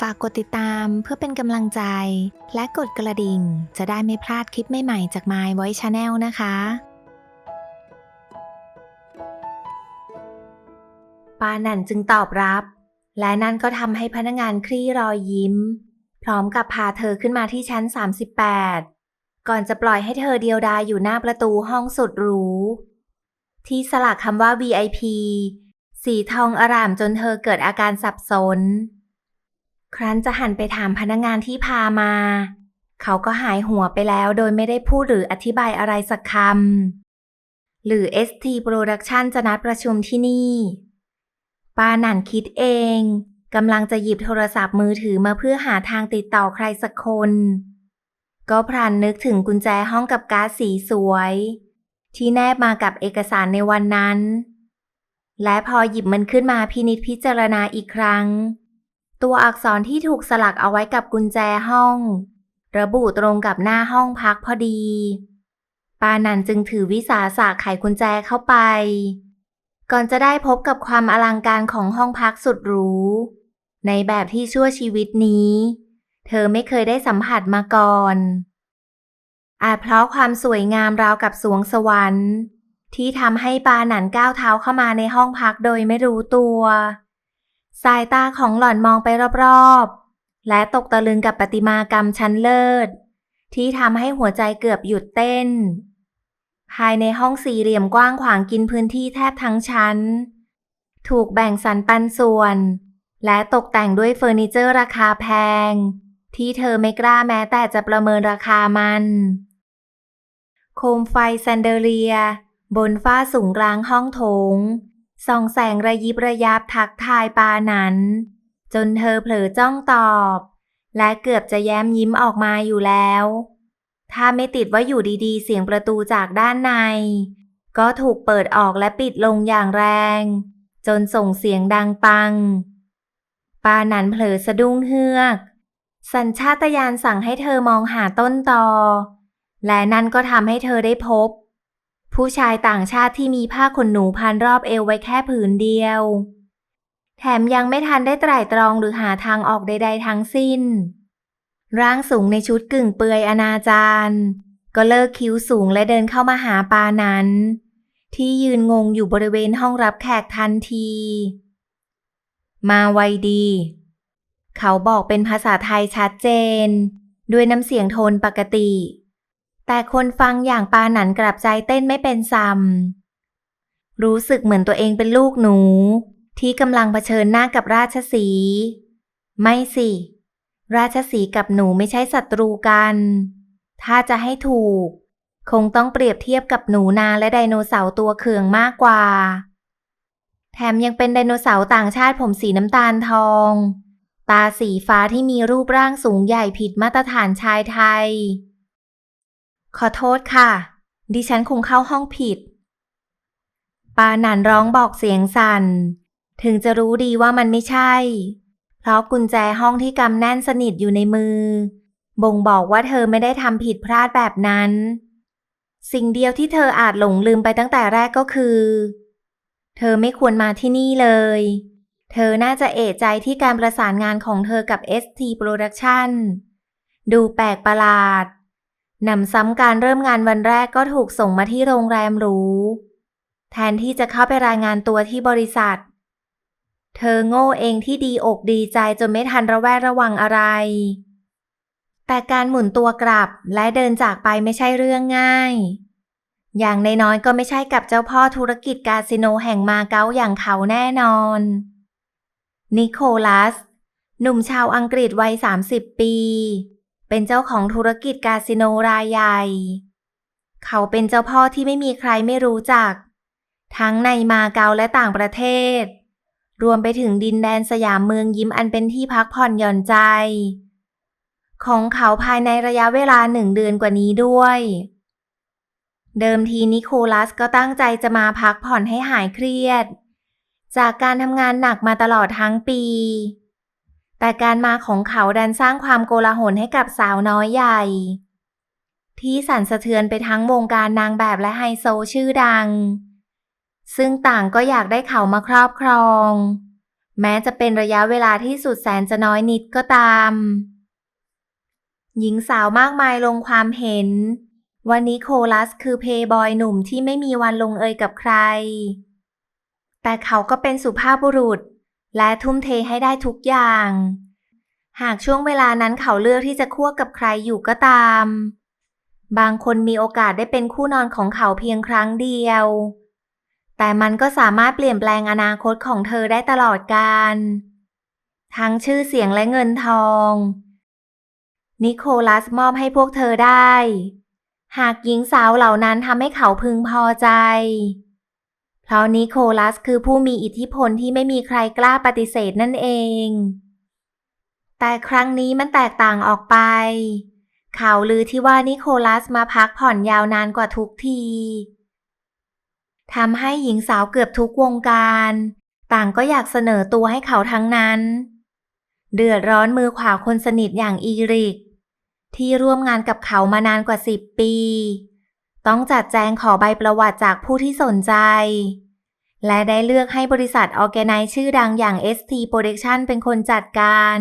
ฝากกดติดตามเพื่อเป็นกำลังใจ และกดกระดิ่ง จะได้ไม่พลาดคลิปใหม่ๆจาก My Voice Channel นะคะ ปานันจึงตอบรับ และนั่นก็ทำให้พนักงานคลี่รอยยิ้ม พร้อมกับพาเธอขึ้นมาที่ชั้น 38 ก่อนจะปล่อยให้เธอเดียวดายอยู่หน้าประตูห้องสุดหรู ที่สลักคำว่า VIP สีทองอร่ามจนเธอเกิดอาการสับสน ครั้นจะหันไปถามพนักงานที่พามา เขาก็หายหัวไปแล้วโดยไม่ได้พูดหรืออธิบายอะไรสักคำ หรือ ST Production จะนัดประชุมที่นี่ ปาหนันคิดเองกำลังจะหยิบโทรศัพท์มือถือมาเพื่อหาทางติดต่อใครสักคน ก็พลันนึกถึงกุญแจห้องกับการ์ดสีสวย ที่แนบมากับเอกสารในวันนั้น และพอหยิบมันขึ้นมาพินิจพิจารณาอีกครั้ง ตัวอักษรที่ถูกสลักเอาไว้กับกุญแจห้อง ระบุตรงกับหน้าห้องพักพอดี ปานันจึงถือวิสาสะไขกุญแจเข้าไป ก่อนจะได้พบกับความอลังการของห้องพักสุดหรู ในแบบที่ชั่วชีวิตนี้ เธอไม่เคยได้สัมผัสมาก่อน อาจเพราะความสวยงามราวกับสวงสวรรค์ ที่ทำให้ปาหนันก้าวเท้าเข้ามาในห้องพักโดยไม่รู้ตัว สายตาของหล่อนมองไปรอบๆ และตกตะลึงกับประติมากรรมชั้นเลิศ ที่ทำให้หัวใจเกือบหยุดเต้น ภายในห้องสี่เหลี่ยมกว้างขวางกินพื้นที่แทบทั้งชั้น ถูกแบ่งสรรปันส่วน และตกแต่งด้วยเฟอร์นิเจอร์ราคาแพง ที่เธอไม่กล้าแม้แต่จะประเมินราคามัน โคมไฟแซนเดเลีย บนฝ้าสูงกลางห้องโถง ส่องแสงระยิบระยับทักทายปานั้น จนเธอเผลอจ้องตอบ และเกือบจะแย้มยิ้มออกมาอยู่แล้ว ถ้าไม่ติดว่าอยู่ดีๆ เสียงประตูจากด้านใน ก็ถูกเปิดออกและปิดลงอย่างแรง จนส่งเสียงดังปัง ปานันเผลอสะดุ้งเฮือก สัญชาตญาณสั่งให้เธอมองหาต้นตอ และนั่นก็ทำให้เธอได้พบ ผู้ชายต่างชาติที่มีผ้าขนหนูพันรอบเอวไว้แค่ผืนเดียว แถมยังไม่ทันได้ไตร่ตรองหรือหาทางออกใด ๆ ทั้งสิ้น ร่างสูงในชุดกึ่งเปลือยอนาจารก็เลิกคิ้วสูงและเดินเข้ามาหาปานั้น ที่ยืนงงอยู่บริเวณห้องรับแขกทันที มาไวดี เขาบอกเป็นภาษาไทยชัดเจน ด้วยน้ำเสียงโทนปกติ แต่คนฟังอย่างปาหนันกลับใจเต้นไม่เป็นซ้ำรู้สึกเหมือนตัวเองเป็นลูกหนู ที่กำลังเผชิญหน้ากับราชสี ไม่สิ ราชสีกับหนูไม่ใช่ศัตรูกัน ถ้าจะให้ถูก คงต้องเปรียบเทียบกับหนูนาและไดโนเสาร์ตัวเคืองมากกว่า แถมยังเป็นไดโนเสาร์ต่างชาติผมสีน้ำตาลทอง ตาสีฟ้าที่มีรูปร่างสูงใหญ่ผิดมาตรฐานชายไทย ขอโทษค่ะ ดิฉันคงเข้าห้องผิด ปาหนันร้องบอกเสียงสั่น ถึงจะรู้ดีว่ามันไม่ใช่ เพราะกุญแจห้องที่กำแน่นสนิทอยู่ในมือ บ่งบอกว่าเธอไม่ได้ทำผิดพลาดแบบนั้น สิ่งเดียวที่เธออาจหลงลืมไปตั้งแต่แรกก็คือ เธอไม่ควรมาที่นี่เลย เธอน่าจะเอะใจที่การประสานงานของเธอกับ ST Production ดูแปลกประหลาด หนำซ้ำการเริ่มงานวันแรกก็ถูกส่งมาที่โรงแรมหรู แทนที่จะเข้าไปรายงานตัวที่บริษัท เธอโง่เองที่ดีอกดีใจจนไม่ทันระแวดระวังอะไร แต่การหมุนตัวกลับและเดินจากไปไม่ใช่เรื่องง่าย อย่างน้อยก็ไม่ใช่กับเจ้าพ่อธุรกิจคาสิโนแห่งมาเก๊าอย่างเขาแน่นอน นิโคลัส หนุ่มชาวอังกฤษวัย 30 ปี เป็นเจ้าของธุรกิจคาสิโนรายใหญ่ เขาเป็นเจ้าพ่อที่ไม่มีใครไม่รู้จัก ทั้งในมาเก๊าและต่างประเทศ รวมไปถึงดินแดนสยามเมืองยิ้มอันเป็นที่พักผ่อนหย่อนใจ ของเขาภายในระยะเวลาหนึ่งเดือนกว่านี้ด้วย เดิมทีนิโคลัสก็ตั้งใจจะมาพักผ่อนให้หายเครียด จากการทำงานหนักมาตลอดทั้งปี แต่การมาของเขาดันสร้างความโกลาหลให้กับสาวน้อยใหญ่ ที่สั่นสะเทือนไปทั้งวงการนางแบบและไฮโซชื่อดัง ซึ่งต่างก็อยากได้เขามาครอบครอง แม้จะเป็นระยะเวลาที่สุดแสนจะน้อยนิดก็ตาม หญิงสาวมากมายลงความเห็นว่านิโคลัสคือเพย์บอยหนุ่มที่ไม่มีวันลงเอยกับใคร แต่เขาก็เป็นสุภาพบุรุษ และทุ่มเทให้ได้ทุกอย่าง หากช่วงเวลานั้นเขาเลือกที่จะคั่วกับใครอยู่ก็ตาม บางคนมีโอกาสได้เป็นคู่นอนของเขาเพียงครั้งเดียว แต่มันก็สามารถเปลี่ยนแปลงอนาคตของเธอได้ตลอดกาลทั้งชื่อเสียงและเงินทอง นิโคลัสมอบให้พวกเธอได้ หากหญิงสาวเหล่านั้นทำให้เขาพึงพอใจ เพราะนิโคลัสคือผู้มีอิทธิพลที่ไม่มีใครกล้าปฏิเสธนั่นเอง แต่ครั้งนี้มันแตกต่างออกไป ข่าวลือที่ว่านิโคลัสมาพักผ่อนยาวนานกว่าทุกทีทำให้หญิงสาวเกือบทุกวงการ ต่างก็อยากเสนอตัวให้เขาทั้งนั้น เดือดร้อนมือขวาคนสนิทอย่างอีริก ที่ร่วมงานกับเขามานานกว่าสิบปี ต้องจัดแจงขอใบประวัติจากผู้ที่สนใจ และได้เลือกให้บริษัทออแกไนชื่อดังอย่าง ST Production เป็นคนจัดการ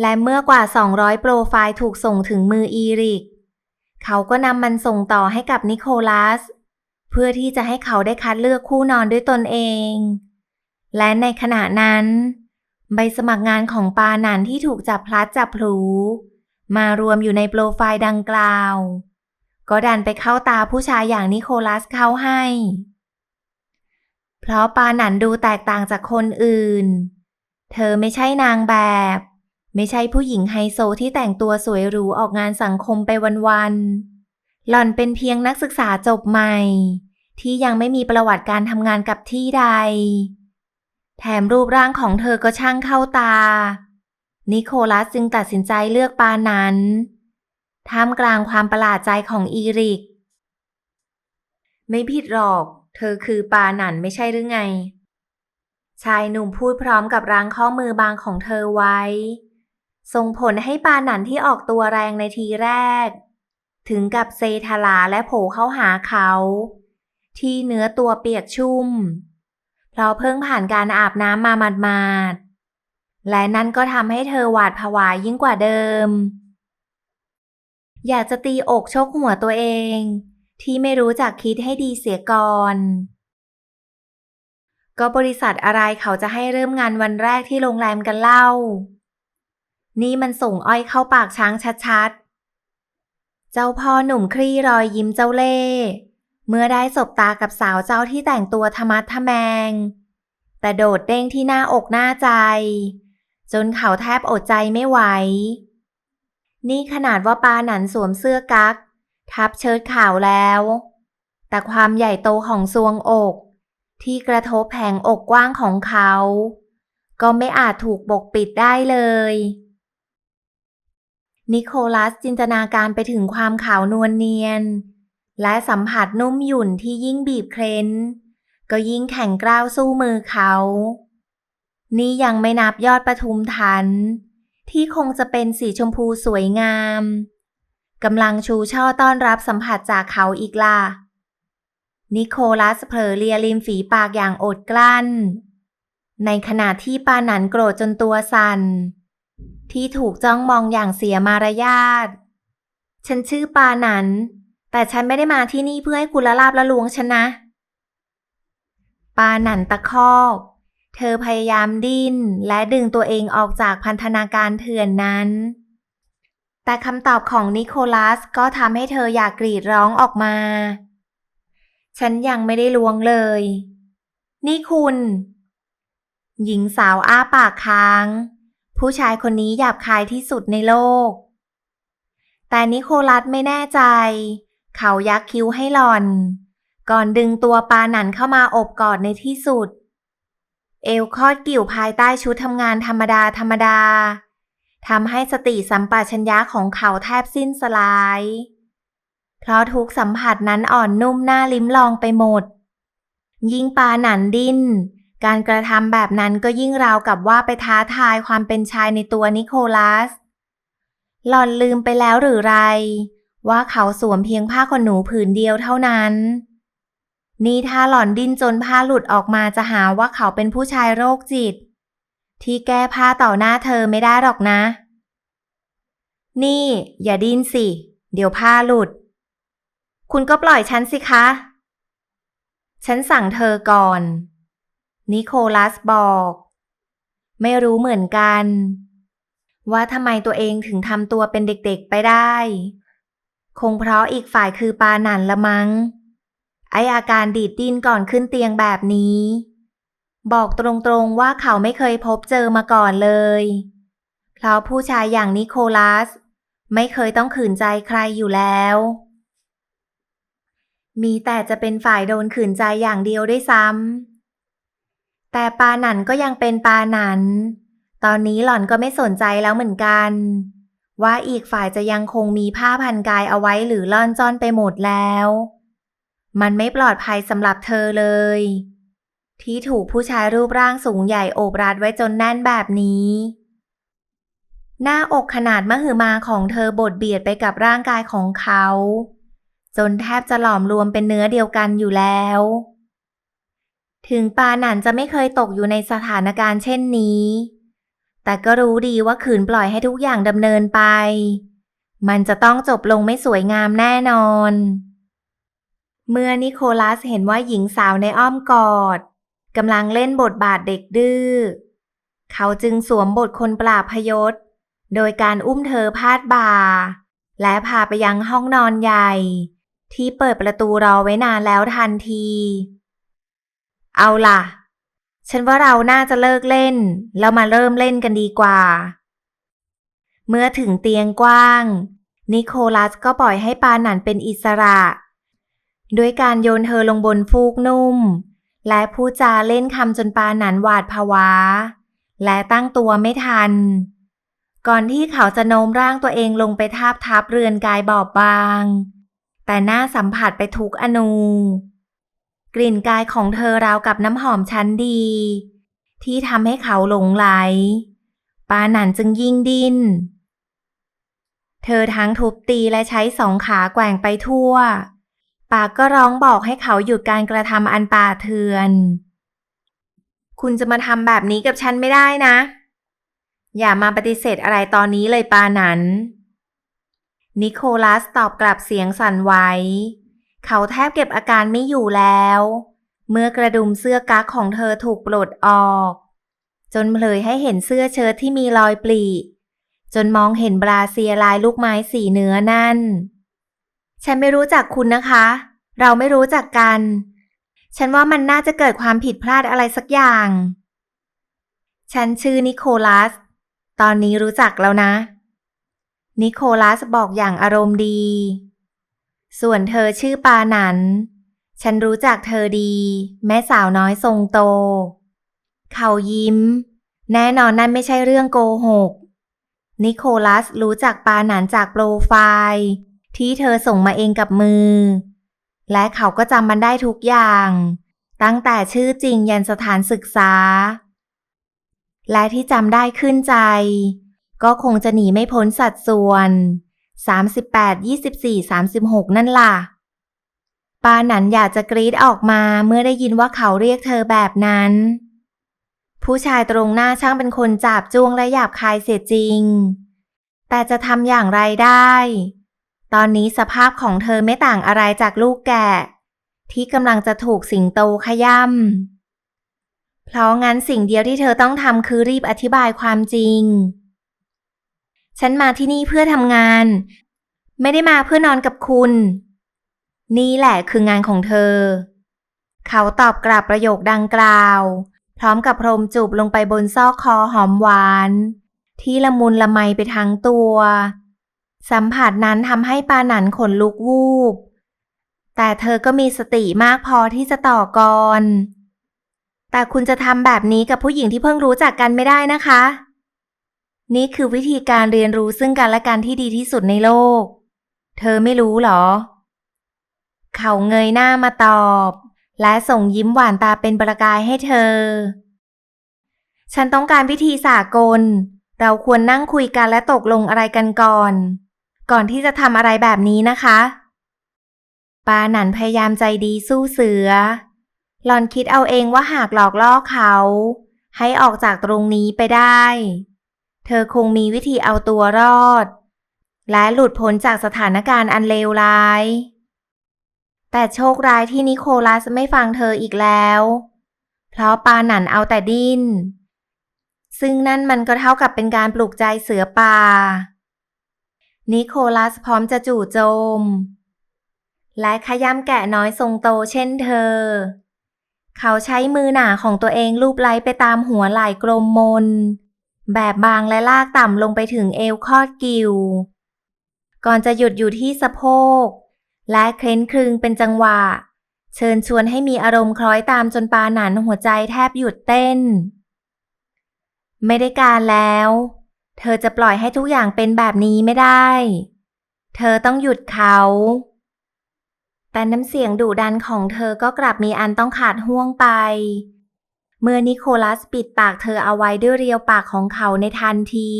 และเมื่อกว่า 200 โปรไฟล์ถูกส่งถึงมืออีริก เขาก็นำมันส่งต่อให้กับนิโคลัส เพื่อที่จะให้เขาได้คัดเลือกคู่นอนด้วยตนเอง และในขณะนั้น ใบสมัครงานของปานันที่ถูกจับพลัดจับพลูมารวมอยู่ในโปรไฟล์ดังกล่าว ก็ดันไปเข้าตาผู้ชายอย่างนิโคลัสเข้าให้ เพราะปาหนันดูแตกต่างจากคนอื่น เธอไม่ใช่นางแบบ ไม่ใช่ผู้หญิงไฮโซที่แต่งตัวสวยหรูออกงานสังคมไปวันๆ หล่อนเป็นเพียงนักศึกษาจบใหม่ ที่ยังไม่มีประวัติการทำงานกับที่ใด แถมรูปร่างของเธอก็ช่างเข้าตา นิโคลัสจึงตัดสินใจเลือกปานั้น ท่ามกลางความประหลาดใจของอีริก ไม่ผิดหรอก เธอคือปาหนันไม่ใช่หรือไง ชายหนุ่มพูดพร้อมกับรางข้อมือบางของเธอไว้ ส่งผลให้ปาหนันที่ออกตัวแรงในทีแรก ถึงกับเซทลาและโผเข้าหาเขา ที่เนื้อตัวเปียกชุ่ม เพราะเพิ่งผ่านการอาบน้ำมาหมาดๆและนั่นก็ทำให้เธอหวาดผวายิ่งกว่าเดิม อยากจะตีอกชกหัวตัวเอง ที่ไม่รู้จักคิดให้ดีเสียก่อน ก็บริษัทอะไรเขาจะให้เริ่มงานวันแรกที่โรงแรมกันเล่า นี่มันส่งอ้อยเข้าปากช้างชัดๆ เจ้าพ่อหนุ่มคลี่รอยยิ้มเจ้าเล่เมื่อได้สบตากับสาวเจ้าที่แต่งตัวธรรมัดทะแมง แต่โดดเด้งที่หน้าอกหน้าใจ จนเขาแทบอดใจไม่ไหว นี่ขนาดว่าปาหนันสวมเสื้อกั๊ก ทับเชิ้ตขาวแล้ว แต่ความใหญ่โตของซวงอก ที่กระทบแผงอกกว้างของเขา ก็ไม่อาจถูกปกปิดได้เลย นิโคลัสจินตนาการไปถึงความขาวนวลเนียน และสัมผัสนุ่มหยุ่นที่ยิ่งบีบเคร้น ก็ยิ่งแข็งกร้าวสู้มือเขา นี่ยังไม่นับยอดประทุมทัน ที่คงจะเป็นสีชมพูสวยงามกำลังชูช่อต้อนรับสัมผัสจากเขาอีกล่ะ นิโคลัสเผลอเลียริมฝีปากอย่างอดกลั้น ในขณะที่ปาหนันโกรธจนตัวสัน่น ที่ถูกจ้องมองอย่างเสียมารยาท ฉันชื่อปาหนัน แต่ฉันไม่ได้มาที่นี่เพื่อให้คุณละลาบละลวงฉันนะ ปาหนันตะคอก เธอพยายามดิ้น และดึงตัวเองออกจากพันธนาการเถื่อนนั้น แต่คำตอบของนิโคลัสก็ทำให้เธออยากกรีดร้องออกมา ฉันยังไม่ได้ลวงเลย นี่คุณ หญิงสาวอ้าปากค้าง ผู้ชายคนนี้หยาบคายที่สุดในโลก แต่นิโคลัสไม่แน่ใจ เขายักคิ้วให้หล่อน ก่อนดึงตัวปาหนันเข้ามาอบกอดในที่สุด เอวคอดกิ่วภายใต้ชุดทำงานธรรมดาธรรมดาทำให้สติสัมปชัญญะของเขาแทบสิ้นสลาย เพราะทุกสัมผัสนั้นอ่อนนุ่มน่าลิ้มลองไปหมด ยิ่งปาหนันดิ้น การกระทำแบบนั้นก็ยิ่งราวกับว่าไปท้าทายความเป็นชายในตัวนิโคลัส หล่อนลืมไปแล้วหรือไร ว่าเขาสวมเพียงผ้าขนหนูผืนเดียวเท่านั้น นี่ถ้าหล่อนดิ้นจนผ้าหลุดออกมาจะหาว่าเขาเป็นผู้ชายโรคจิต ที่แก้ผ้าต่อหน้าเธอไม่ได้หรอกนะ นี่ อย่าดิ้นสิ เดี๋ยวผ้าหลุด คุณก็ปล่อยฉันสิคะ ฉันสั่งเธอก่อน นิโคลัสบอก ไม่รู้เหมือนกัน ว่าทำไมตัวเองถึงทำตัวเป็นเด็กๆไปได้ คงเพราะอีกฝ่ายคือปาหนันละมัง้ง ไออาการดีดดิ้นก่อนขึ้นเตียงแบบนี้ บอกตรงๆว่าเขาไม่เคยพบเจอมาก่อนเลย เพราะผู้ชายอย่างนิโคลัส ไม่เคยต้องขืนใจใครอยู่แล้ว มีแต่จะเป็นฝ่ายโดนขืนใจอย่างเดียวด้วยซ้ำ แต่ปาหนันก็ยังเป็นปาหนัน ตอนนี้หล่อนก็ไม่สนใจแล้วเหมือนกัน ว่าอีกฝ่ายจะยังคงมีผ้าพันกายเอาไว้หรือล่อนจ้อนไปหมดแล้ว มันไม่ปลอดภัยสำหรับเธอเลย ที่ถูกผู้ชายรูปร่างสูงใหญ่โอบรัดไว้จนแน่นแบบนี้ หน้าอกขนาดมหึมาของเธอบดเบียดไปกับร่างกายของเขา จนแทบจะหลอมรวมเป็นเนื้อเดียวกันอยู่แล้ว ถึงปาหนันจะไม่เคยตกอยู่ในสถานการณ์เช่นนี้ แต่ก็รู้ดีว่าขืนปล่อยให้ทุกอย่างดำเนินไป มันจะต้องจบลงไม่สวยงามแน่นอน เมื่อนิโคลัสเห็นว่าหญิงสาวในอ้อมกอดกำลังเล่นบทบาทเด็กดื้อ เขาจึงสวมบทคนปราบพยศ โดยการอุ้มเธอพาดบ่า และพาไปยังห้องนอนใหญ่ ที่เปิดประตูรอไว้นานแล้วทันที เอาล่ะ ฉันว่าเราน่าจะเลิกเล่น แล้วมาเริ่มเล่นกันดีกว่า เมื่อถึงเตียงกว้าง นิโคลัสก็ปล่อยให้ปาหนันเป็นอิสระ ด้วยการโยนเธอลงบนฟูกนุ่ม และพูดจาเล่นคำจนปาหนันหวาดผวา และตั้งตัวไม่ทัน ก่อนที่เขาจะโน้มร่างตัวเองลงไปทาบทับเรือนกายบอบบาง แต่หน้าสัมผัสไปทุกอนู กลิ่นกายของเธอราวกับน้ำหอมชั้นดี ที่ทำให้เขาหลงไหล ปาหนันจึงยิ่งดิ้น เธอทั้งทุบตีและใช้สองขาแกว่งไปทั่ว ปากก็ร้องบอกให้เขาหยุดการกระทำอันป่าเถื่อน คุณจะมาทำแบบนี้กับฉันไม่ได้นะ อย่ามาปฏิเสธอะไรตอนนี้เลยปานั้น นิโคลัสตอบกลับเสียงสั่นไหวเขาแทบเก็บอาการไม่อยู่แล้ว เมื่อกระดุมเสื้อกั๊กของเธอถูกปลดออก จนเผยให้เห็นเสื้อเชิ้ตที่มีรอยปลีจนมองเห็นบราเซียลายลูกไม้สีเนื้อนั่น ฉันไม่รู้จักคุณนะคะ เราไม่รู้จักกัน ฉันว่ามันน่าจะเกิดความผิดพลาดอะไรสักอย่าง ฉันชื่อนิโคลัส ตอนนี้รู้จักแล้วนะ นิโคลัสบอกอย่างอารมณ์ดี ส่วนเธอชื่อปาหนัน ฉันรู้จักเธอดี แม่สาวน้อยทรงโต เขายิ้ม แน่นอนนั่นไม่ใช่เรื่องโกหก นิโคลัสรู้จักปาหนันจากโปรไฟล์ ที่เธอส่งมาเองกับมือ และเขาก็จำมันได้ทุกอย่าง ตั้งแต่ชื่อจริงยันสถานศึกษา และที่จำได้ขึ้นใจ ก็คงจะหนีไม่พ้นสัดส่วน 38 24 36 นั่นล่ะ ปาหนันอยากจะกรีดออกมาเมื่อได้ยินว่าเขาเรียกเธอแบบนั้น ผู้ชายตรงหน้าช่างเป็นคนจับจ้วงและหยาบคายเสียจริง แต่จะทำอย่างไรได้ ตอนนี้สภาพของเธอไม่ต่างอะไรจากลูกแกะ ที่กำลังจะถูกสิงโตขย่ำ เพราะงั้นสิ่งเดียวที่เธอต้องทำคือรีบอธิบายความจริง ฉันมาที่นี่เพื่อทำงาน ไม่ได้มาเพื่อนอนกับคุณ นี่แหละคืองานของเธอ เขาตอบกลับประโยคดังกล่าว พร้อมกับพรมจูบลงไปบนซอกคอหอมหวาน ที่ละมุนละไมไปทั้งตัว สัมผัสนั้นทำให้ปาหนันขนลุกวูบ แต่เธอก็มีสติมากพอที่จะต่อกร แต่คุณจะทำแบบนี้กับผู้หญิงที่เพิ่งรู้จักกันไม่ได้นะคะ นี่คือวิธีการเรียนรู้ซึ่งกันและกันที่ดีที่สุดในโลก เธอไม่รู้หรอ เขาเงยหน้ามาตอบ และส่งยิ้มหวานตาเป็นประกายให้เธอ ฉันต้องการวิธีสากลเราควรนั่งคุยกันและตกลงอะไรกันก่อน ก่อนที่จะทำอะไรแบบนี้นะคะ ปาหนันพยายามใจดีสู้เสือ หลอนคิดเอาเองว่าหากหลอกล่อเขา ให้ออกจากตรงนี้ไปได้ เธอคงมีวิธีเอาตัวรอด และหลุดพ้นจากสถานการณ์อันเลวร้าย แต่โชคร้ายที่นิโคลัสไม่ฟังเธออีกแล้ว เพราะปาหนันเอาแต่ดิ้นซึ่งนั่นมันก็เท่ากับเป็นการปลุกใจเสือป่า นิโคลัสพร้อมจะจู่โจม และขย้ำแกะน้อยทรงโตเช่นเธอ เขาใช้มือหนาของตัวเองลูบไล้ไปตามหัวไหล่กลมมน แบบบางและลากต่ำลงไปถึงเอวคอดกิว ก่อนจะหยุดอยู่ที่สะโพก และเคล้นคลึงเป็นจังหวะ เชิญชวนให้มีอารมณ์คล้อยตามจนปาหนันหัวใจแทบหยุดเต้น ไม่ได้การแล้ว เธอจะปล่อยให้ทุกอย่างเป็นแบบนี้ไม่ได้ เธอต้องหยุดเขา แต่น้ำเสียงดุดันของเธอก็กลับมีอันต้องขาดห่วงไป เมื่อนิโคลัสปิดปากเธอเอาไว้ด้วยเรียวปากของเขาในทันที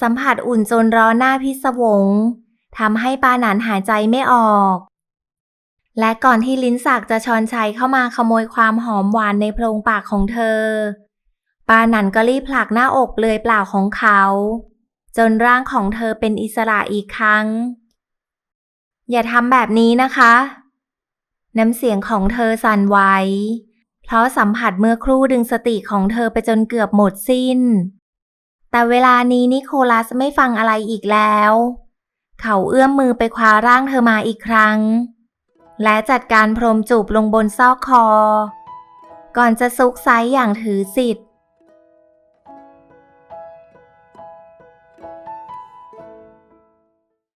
สัมผัสอุ่นจนร้อนหน้าพิศวงทำให้ปาหนานหายใจไม่ออก และก่อนที่ลิ้นสักจะชอนชัยเข้ามาขโมยความหอมหวานในโพรงปากของเธอ ปาหนันก็รีบผลักหน้าอกเปลือยเปล่าของเขา จนร่างของเธอเป็นอิสระอีกครั้ง อย่าทำแบบนี้นะคะ น้ำเสียงของเธอสั่นไหวเพราะสัมผัสเมื่อครู่ดึงสติของเธอไปจนเกือบหมดสิ้น แต่เวลานี้นิโคลัสไม่ฟังอะไรอีกแล้ว เขาเอื้อมมือไปคว้าร่างเธอมาอีกครั้ง และจัดการพรมจูบลงบนซอกคอ ก่อนจะซุกไซอย่างถือสิทธิ์